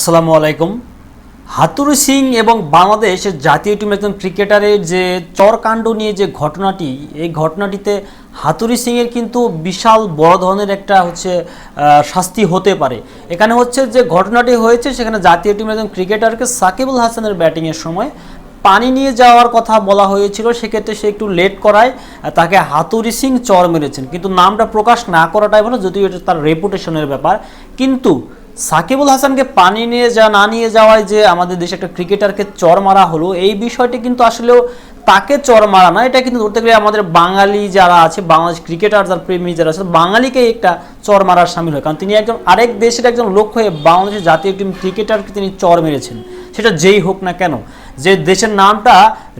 আসসালামু আলাইকুম। হাতুরু সিং এবং বাংলাদেশের জাতীয় টিম একজন ক্রিকেটারের যে চরকাণ্ড নিয়ে যে ঘটনাটি, এই ঘটনাটিতে হাতুরি সিংয়ের কিন্তু বিশাল বড় ধরনের একটা হচ্ছে শাস্তি হতে পারে। এখানে হচ্ছে যে ঘটনাটি হয়েছে, সেখানে জাতীয় টিমের একজন ক্রিকেটারকে সাকিবুল হাসানের ব্যাটিংয়ের সময় পানি নিয়ে যাওয়ার কথা বলা হয়েছিল। সেক্ষেত্রে সে একটু লেট করায় তাকে হাতুরি সিং চর মেরেছেন। কিন্তু নামটা প্রকাশ না করাটাই ভালো যদিও এটা তার রেপুটেশনের ব্যাপার। কিন্তু সাকিবুল হাসানকে পানি নিয়ে যা, না নিয়ে যাওয়ায় যে আমাদের দেশে একটা ক্রিকেটারকে চর মারা হলো, এই বিষয়টি কিন্তু আসলেও তাকে চর মারা না এটা কিন্তু ধরতে গেলে আমাদের বাঙালি যারা আছে, বাংলাদেশ ক্রিকেটার যার, প্রেমী যারা আছে বাঙালিকে একটা চর মারার সামিল হয়। কারণ তিনি একজন, আরেক দেশের একজন লোক হয়ে বাংলাদেশের জাতীয় টিম ক্রিকেটারকে তিনি চর মেরেছেন। সেটা যেই হোক না কেন, যে দেশের নামটা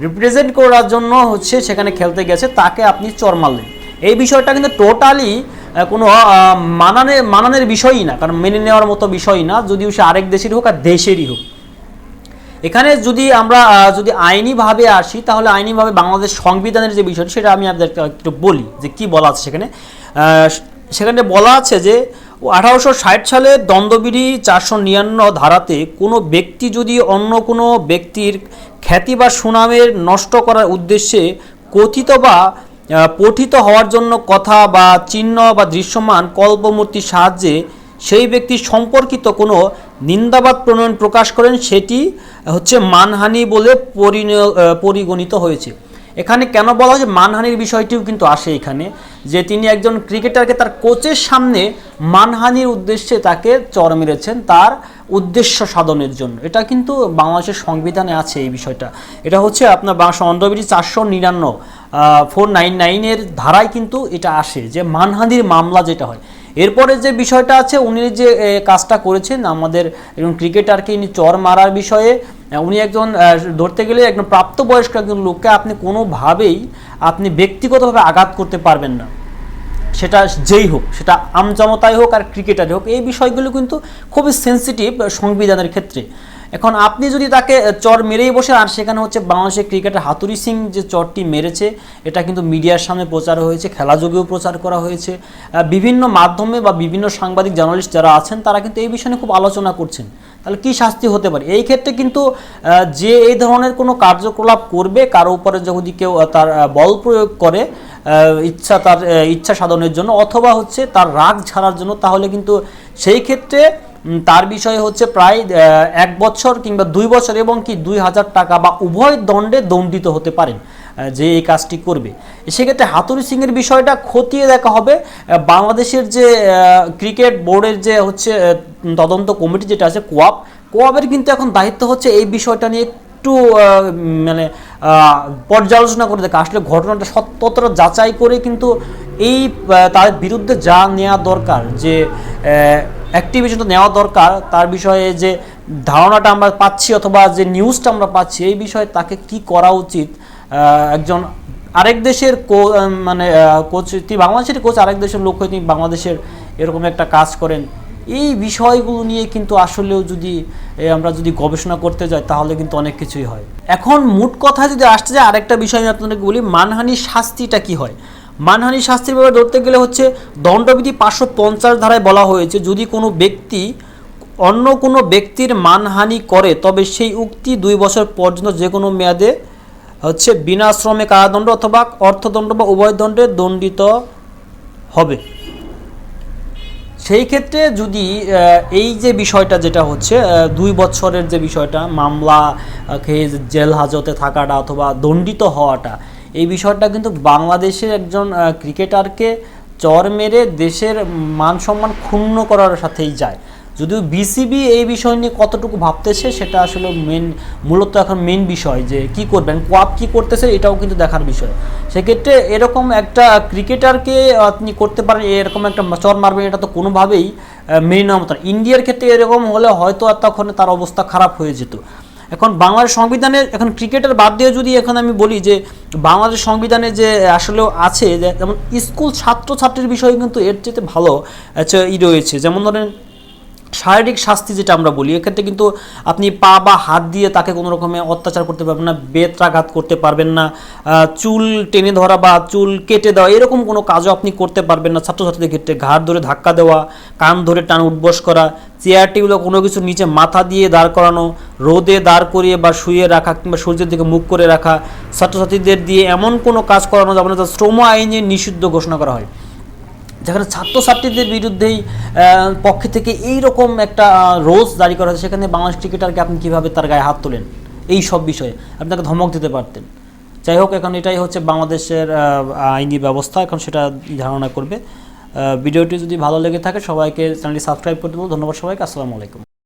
রিপ্রেজেন্ট করার জন্য হচ্ছে সেখানে খেলতে গেছে, তাকে আপনি চর মারলেন। এই বিষয়টা কিন্তু টোটালি কোনো আহ, মানানের বিষয়ই না কারণ মেনে নেওয়ার মতো বিষয় না যদিও সে আরেক দেশেরই হোক আর দেশেরই হোক। এখানে যদি আমরা যদি আইনিভাবে আসি তাহলে আইনিভাবে বাংলাদেশ সংবিধানের যে বিষয়টি সেটা আমি আপনাদের একটু বলি যে কি বলা আছে সেখানে। সেখানে বলা আছে যে আঠারোশো ষাট সালে দ্বন্দ্ববিধি চারশো নিয়ান্ন ধারাতে কোনো ব্যক্তি যদি অন্য কোনো ব্যক্তির খ্যাতি বা সুনামের নষ্ট করার উদ্দেশ্যে কথিত বা পঠিত হওয়ার জন্য কথা বা চিহ্ন বা দৃশ্যমান কল্পমূর্তির সাহায্যে সেই ব্যক্তি সম্পর্কিত কোনো নিন্দাবাদ প্রণয়ন প্রকাশ করেন, সেটি হচ্ছে মানহানি বলে পরিগণিত হয়েছে। এখানে কেন বলা হয় যে মানহানির বিষয়টিও কিন্তু আসে এখানে, যে তিনি একজন ক্রিকেটারকে তার কোচের সামনে মানহানির উদ্দেশ্যে তাকে চর মেরেছেন তার উদ্দেশ্য সাধনের জন্য। এটা কিন্তু বাংলাদেশের সংবিধানে আছে এই বিষয়টা। এটা হচ্ছে আপনার অন্ধ্রবিধি চারশো নিরান্ন ফোর নাইন নাইনের ধারায় কিন্তু এটা আসে যে মানহানির মামলা যেটা হয়। এরপরে যে বিষয়টা আছে, উনি যে কাজটা করেছেন, আমাদের এবং ক্রিকেটারকে ইনি চর মারার বিষয়ে উনি একজন ধরতে গেলে একজন প্রাপ্তবয়স্ক একজন লোককে আপনি কোনোভাবেই আপনি ব্যক্তিগতভাবে আঘাত করতে পারবেন না। সেটা যেই হোক, সেটা আমজনতাই হোক আর ক্রিকেটারই হোক, এই বিষয়গুলো কিন্তু খুবই সেন্সিটিভ সংবিধানের ক্ষেত্রে। এখন আপনি যদি তাকে চর মেরেই বসে আর সেখানে হচ্ছে বাংলাদেশের ক্রিকেটার হাতুরি সিং যে চরটি মেরেছে, এটা কিন্তু মিডিয়ার সামনে প্রচার হয়েছে খেলাযোগেও প্রচার করা হয়েছে। বিভিন্ন মাধ্যমে বা বিভিন্ন সাংবাদিক, জার্নালিস্ট যারা আছেন, তারা কিন্তু এই বিষয়ে খুব আলোচনা করছেন। তাহলে কি শাস্তি হতে পারে? এই ক্ষেত্রে কিন্তু যে এই ধরনের কোনো কার্যকলাপ করবে, কারও উপরে যদি কেউ তার বল প্রয়োগ করে ইচ্ছা তার ইচ্ছা সাধনের জন্য, অথবা হচ্ছে তার রাগ ছাড়ার জন্য, তাহলে কিন্তু সেই ক্ষেত্রে তার বিষয়ে হচ্ছে প্রায় এক বছর কিংবা দুই বছর এবং কি দুই হাজার টাকা বা উভয় দণ্ডে দণ্ডিত হতে পারেন যে এই কাজটি করবে। সেক্ষেত্রে হাতুরি সিংয়ের বিষয়টা খতিয়ে দেখা হবে। বাংলাদেশের যে ক্রিকেট বোর্ডের যে হচ্ছে তদন্ত কমিটি যেটা আছে, কোয়াপ কোয়াবের কিন্তু এখন দায়িত্ব হচ্ছে এই বিষয়টা নিয়ে একটু মানে পর্যালোচনা করে দেখা। আসলে ঘটনাটা সত্যতা যাচাই করে কিন্তু এই তাদের বিরুদ্ধে যা নেওয়া দরকার যে অ্যাক্টিভিশনটা নেওয়া দরকার। তার বিষয়ে যে ধারণাটা আমরা পাচ্ছি অথবা যে নিউজটা আমরা পাচ্ছি, এই বিষয়ে তাকে কি করা উচিত? একজন আরেক দেশের কো- মানে কোচ তিনি বাংলাদেশের কোচ আরেক দেশের লোক হয়ে তিনি বাংলাদেশের এরকম একটা কাজ করেন। এই বিষয়গুলো নিয়ে কিন্তু আসলেও যদি আমরা যদি গবেষণা করতে যাই, তাহলে কিন্তু অনেক কিছুই হয়। এখন মোট কথা যদি আসতে যায়, আরেকটা বিষয় আমি আপনাদেরকে বলি, মানহানির শাস্তিটা কি হয়? মানহানি শাস্তির ব্যাপারে ধরতে গেলে হচ্ছে দণ্ডবিধি পাঁচশো পঞ্চাশ ধারায় বলা হয়েছে, যদি কোনো ব্যক্তি অন্য কোনো ব্যক্তির মানহানি করে, তবে সেই উক্তি দুই বছর পর্যন্ত যে কোনো মেয়াদে হচ্ছে বিনা শ্রমে কারাদণ্ড অথবা অর্থদণ্ড বা উভয় দণ্ডে দণ্ডিত হবে। সেই ক্ষেত্রে যদি এই যে বিষয়টা যেটা হচ্ছে দুই বছরের যে বিষয়টা, মামলা খেয়ে জেল হাজতে থাকাটা অথবা দণ্ডিত হওয়াটা এই বিষয়টা কিন্তু বাংলাদেশের একজন ক্রিকেটারকে চর মেরে দেশের মান সম্মান ক্ষুণ্ণ করার সাথেই যায়। যদিও বিসিবি এই বিষয় নিয়ে কতটুকু ভাবতেছে সেটা আসলে মেন, মূলত এখন মেন বিষয় যে কি করবেন, কোয়াপ কি করতেছে এটাও কিন্তু দেখার বিষয়। সেক্ষেত্রে এরকম একটা ক্রিকেটারকে আপনি করতে পারেন, এরকম একটা চর মারবেন, এটা তো কোনোভাবেই মেনে নেওয়ার মতো ইন্ডিয়ার ক্ষেত্রে এরকম হলে হয়তো তখন তার অবস্থা খারাপ হয়ে যেত। এখন বাংলাদেশ সংবিধানে এখন ক্রিকেটের বাদ দিয়ে যদি এখন আমি বলি যে বাংলাদেশ সংবিধানে যে আসলেও আছে যেমন স্কুল ছাত্র ছাত্রীর বিষয়ে কিন্তু এর চেয়ে ভালো ই রয়েছে। যেমন ধরেন শারীরিক শাস্তি যেটা আমরা বলি, এক্ষেত্রে কিন্তু আপনি পা বা হাত দিয়ে তাকে কোনো রকমে অত্যাচার করতে পারবেন না, বেত্রাঘাত করতে পারবেন না চুল টেনে ধরা বা চুল কেটে দেওয়া, এরকম কোনো কাজও আপনি করতে পারবেন না ছাত্রছাত্রীদের ক্ষেত্রে। ঘাড় ধরে ধাক্কা দেওয়া, কান ধরে টান উঠবস করা, চেয়ার টেবিলে কোনো কিছু নিচে মাথা দিয়ে দাঁড় করানো, রোদে দাঁড় করিয়ে বা শুয়ে রাখা কিংবা সূর্যের দিকে মুখ করে রাখা, ছাত্রছাত্রীদের দিয়ে এমন কোনো কাজ করানো যাবে না যা শ্রম আইনে নিষিদ্ধ ঘোষণা করা হয়। যেখানে ছাত্রছাত্রীদের বিরুদ্ধেই পক্ষে থেকে এই রকম একটা রোজ জারি করা হয়েছে, সেখানে বাংলাদেশ ক্রিকেটারকে আপনি কীভাবে তার গায়ে হাত তোলেন? এই সব বিষয়ে। আপনি তাকে ধমক দিতে পারতেন। যাই হোক, এখন এটাই হচ্ছে বাংলাদেশের আইনি ব্যবস্থা। এখন সেটা ধারণা করবে। ভিডিওটি যদি ভালো লেগে থাকে, সবাইকে চ্যানেলটি সাবস্ক্রাইব করে দেবো। ধন্যবাদ সবাইকে। আসসালামু আলাইকুম।